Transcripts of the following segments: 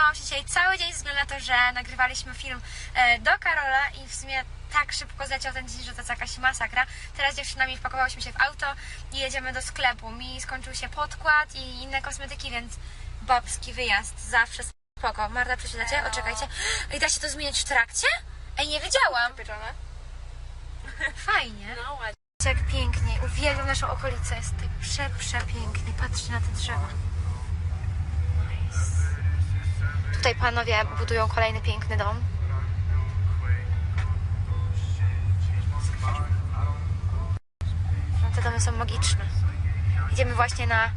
zajmowałam się dzisiaj cały dzień ze względu na to, że nagrywaliśmy film e, do Karola i w sumie tak szybko zleciał ten dzień, że to jest jakaś masakra. Teraz dziewczynami wpakowałyśmy się w auto i jedziemy do sklepu. Mi skończył się podkład i inne kosmetyki, więc babski wyjazd. Zawsze spoko. Marta, przesiadacie? Oczekajcie. I da się to zmieniać w trakcie? Ej, nie wiedziałam. Fajnie. No ładnie. Jak pięknie. Uwielbiam naszą okolicę. Jest tutaj prze, przepięknie. Patrzcie na te drzewa. Tutaj panowie budują kolejny piękny dom. No te domy są magiczne. Idziemy właśnie na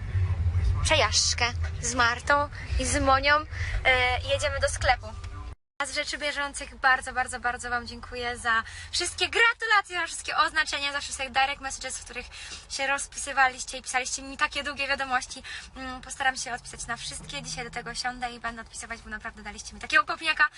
przejażdżkę z Martą i z Monią. I jedziemy do sklepu. Z rzeczy bieżących bardzo, bardzo, bardzo Wam dziękuję za wszystkie gratulacje, za wszystkie oznaczenia, za wszystkie direct messages, w których się rozpisywaliście i pisaliście mi takie długie wiadomości. Mm, Postaram się odpisać na wszystkie. Dzisiaj do tego siądę i będę odpisywać, bo naprawdę daliście mi takiego kopniaka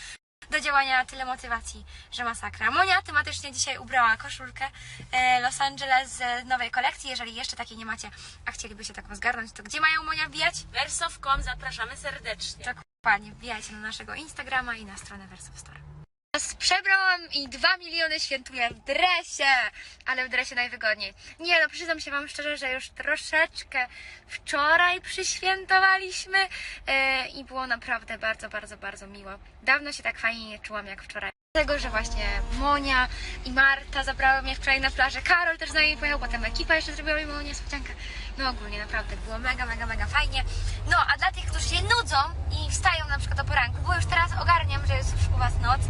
do działania, tyle motywacji, że masakra. Monia tematycznie dzisiaj ubrała koszulkę e, Los Angeles z nowej kolekcji. Jeżeli jeszcze takiej nie macie, a chcielibyście taką zgarnąć, to gdzie mają Monia wbijać? Wersow.com zapraszamy serdecznie. Dokładnie, wbijajcie na naszego Instagrama i na stronę Versof Store. Teraz Przebrałam i 2 miliony świętuję w dresie, ale w dresie najwygodniej. Nie no, przyznam się Wam szczerze, że już troszeczkę wczoraj przyświętowaliśmy e, i było naprawdę bardzo, bardzo, bardzo miło. Dawno się tak fajnie nie czułam jak wczoraj. Dlatego, że właśnie Monia i Marta zabrały mnie wczoraj na plażę, Karol też z nami pojechał, potem ekipa jeszcze zrobiła mi małą niespodziankę. No ogólnie naprawdę było mega, mega, mega fajnie. No a dla tych, którzy się nudzą i wstają na przykład o poranku, bo już teraz ogarniam, że jest już u Was noc,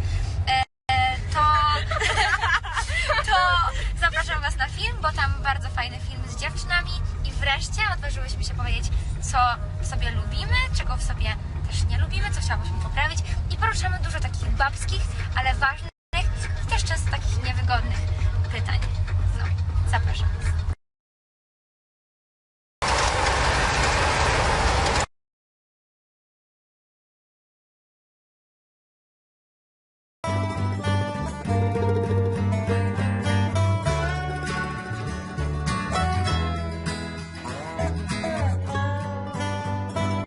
Was na film, bo tam bardzo fajny film z dziewczynami i wreszcie odważyłyśmy się powiedzieć, co w sobie lubimy, czego w sobie też nie lubimy, co chciałybyśmy poprawić i poruszamy dużo takich babskich, ale ważnych